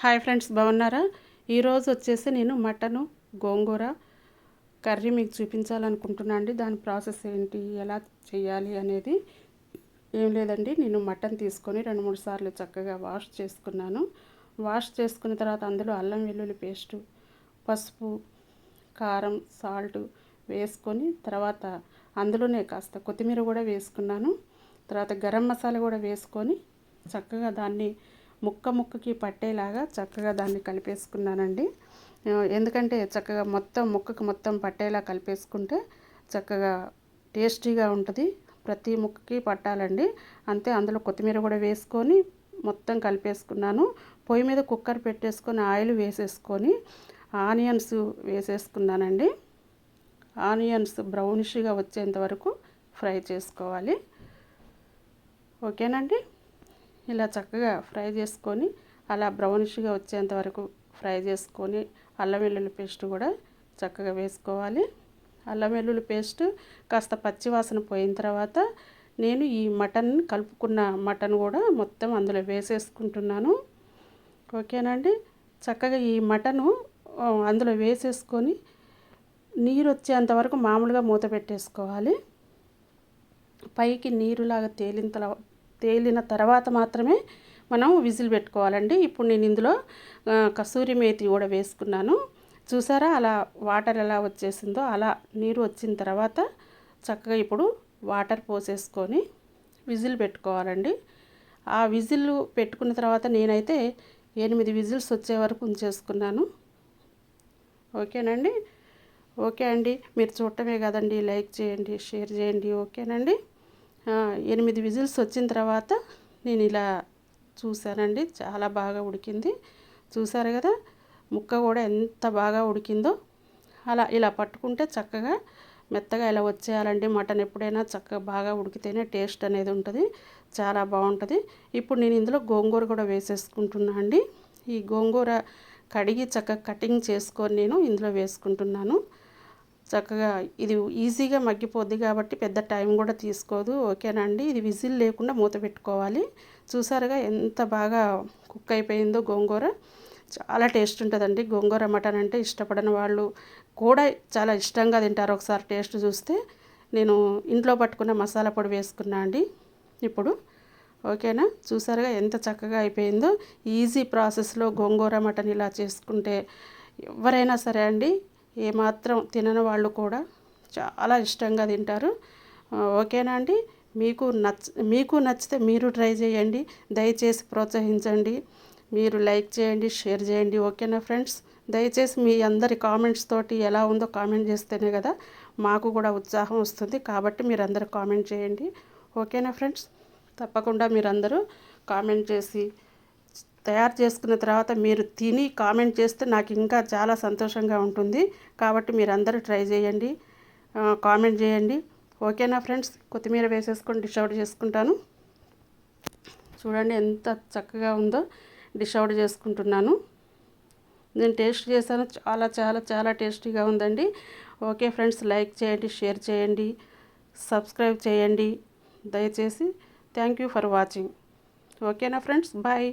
Hi friends బాగున్నారా? ఈరోజు వచ్చేసి నేను మటను గోంగూర కర్రీ మీకు చూపించాలనుకుంటున్నా అండి. దాని ప్రాసెస్ ఏంటి ఎలా చేయాలి అనేది ఏం లేదండి. నేను మటన్ తీసుకొని రెండు మూడు సార్లు చక్కగా వాష్ చేసుకున్నాను. వాష్ చేసుకున్న తర్వాత అందులో అల్లం వెల్లుల్లి పేస్టు పసుపు కారం సాల్ట్ వేసుకొని తర్వాత అందులోనే కాస్త కొత్తిమీర కూడా వేసుకున్నాను. తర్వాత గరం మసాలా కూడా వేసుకొని చక్కగా దాన్ని ముక్క ముక్కకి పట్టేలాగా చక్కగా దాన్ని కలిపేసుకున్నానండి. ఎందుకంటే చక్కగా మొత్తం ముక్కకు మొత్తం పట్టేలా కలిపేసుకుంటే చక్కగా టేస్టీగా ఉంటుంది. ప్రతి ముక్కకి పట్టాలండి. అంతే అందులో కొత్తిమీర కూడా వేసుకొని మొత్తం కలిపేసుకున్నాను. పొయ్యి మీద కుక్కర్ పెట్టేసుకొని ఆయిల్ వేసేసుకొని ఆనియన్స్ వేసేసుకున్నానండి. ఆనియన్స్ బ్రౌనిష్గా వచ్చేంత వరకు ఫ్రై చేసుకోవాలి. ఓకేనండి? ఇలా చక్కగా ఫ్రై చేసుకొని అలా బ్రౌనిష్గా వచ్చేంత వరకు ఫ్రై చేసుకొని అల్లం వెల్లుల్లి పేస్ట్ కూడా చక్కగా వేసుకోవాలి. అల్లం వెల్లుల్లి పేస్ట్ కాస్త పచ్చివాసన పోయిన తర్వాత నేను ఈ మటన్ కలుపుకున్న మటన్ కూడా మొత్తం అందులో వేసేసుకుంటున్నాను. ఓకేనండి చక్కగా ఈ మటను అందులో వేసేసుకొని నీరు వచ్చేంత వరకు మామూలుగా మూత పెట్టేసుకోవాలి. పైకి నీరులాగా తేలిన తేలిన తర్వాత మాత్రమే మనం విజిల్ పెట్టుకోవాలండి. ఇప్పుడు నేను ఇందులో కసూరి మేతి కూడా వేసుకున్నాను. చూసారా? అలా వాటర్ ఎలా వచ్చేసిందో అలా నీరు వచ్చిన తర్వాత చక్కగా ఇప్పుడు వాటర్ పోసేసుకొని విజిల్ పెట్టుకోవాలండి. ఆ విజిల్ పెట్టుకున్న తర్వాత నేనైతే ఎనిమిది విజిల్స్ వచ్చే వరకు ఉంచేసుకున్నాను. ఓకేనండి? ఓకే అండి. మీరు చూడటమే కదండి. లైక్ చేయండి షేర్ చేయండి. ఓకేనండి? ఎనిమిది విజిల్స్ వచ్చిన తర్వాత నేను ఇలా చూశానండి. చాలా బాగా ఉడికింది. చూసారు కదా? ముక్క కూడా ఎంత బాగా ఉడికిందో. అలా ఇలా పట్టుకుంటే చక్కగా మెత్తగా ఇలా వచ్చేయాలండి. మటన్ ఎప్పుడైనా చక్కగా బాగా ఉడికితేనే టేస్ట్ అనేది ఉంటుంది. చాలా బాగుంటుంది. ఇప్పుడు నేను ఇందులో గోంగూర కూడా వేసేసుకుంటున్నా అండి. ఈ గోంగూర కడిగి చక్కగా కటింగ్ చేసుకొని నేను ఇందులో వేసుకుంటున్నాను. చక్కగా ఇది ఈజీగా మగ్గిపోద్ది కాబట్టి పెద్ద టైం కూడా తీసుకోదు. ఓకేనండి? ఇది విజిల్ లేకుండా మూత పెట్టుకోవాలి. చూసారుగా ఎంత బాగా కుక్ అయిపోయిందో గోంగూర. చాలా టేస్ట్ ఉంటుందండి. గోంగూర మటన్ అంటే ఇష్టపడని వాళ్ళు కూడా చాలా ఇష్టంగా తింటారు ఒకసారి టేస్ట్ చూస్తే. నేను ఇంట్లో పట్టుకున్న మసాలా పొడి వేసుకున్నా అండి ఇప్పుడు. ఓకేనా? చూసారుగా ఎంత చక్కగా అయిపోయిందో. ఈజీ ప్రాసెస్లో గోంగూర మటన్ ఇలా చేసుకుంటే ఎవరైనా సరే అండి ఏమాత్రం తినని వాళ్ళు కూడా చాలా ఇష్టంగా తింటారు. ఓకేనా అండి? మీకు నచ్చ మీకు నచ్చితే మీరు ట్రై చేయండి. దయచేసి ప్రోత్సహించండి. మీరు లైక్ చేయండి షేర్ చేయండి. ఓకేనా ఫ్రెండ్స్? దయచేసి మీ అందరి కామెంట్స్ తోటి ఎలా ఉందో కామెంట్ చేస్తేనే కదా మాకు కూడా ఉత్సాహం వస్తుంది. కాబట్టి మీరు అందరు కామెంట్ చేయండి. ఓకేనా ఫ్రెండ్స్? తప్పకుండా మీరందరూ కామెంట్ చేసి తయారు చేసుకున్న తర్వాత మీరు తిని కామెంట్ చేస్తే నాకు ఇంకా చాలా సంతోషంగా ఉంటుంది. కాబట్టి మీరు అందరూ ట్రై చేయండి. కామెంట్ చేయండి. ఓకేనా ఫ్రెండ్స్? కొత్తిమీర వేసేసుకొని డిష్ అవుట్ చేసుకుంటాను. చూడండి ఎంత చక్కగా ఉందో డిష్ అవుట్ చేసుకుంటున్నాను. నేను టేస్ట్ చేశాను. చాలా చాలా చాలా టేస్టీగా ఉందండి. ఓకే ఫ్రెండ్స్ లైక్ చేయండి షేర్ చేయండి సబ్స్క్రైబ్ చేయండి. దయచేసి థ్యాంక్ యూ ఫర్ వాచింగ్. ఓకేనా ఫ్రెండ్స్? బాయ్.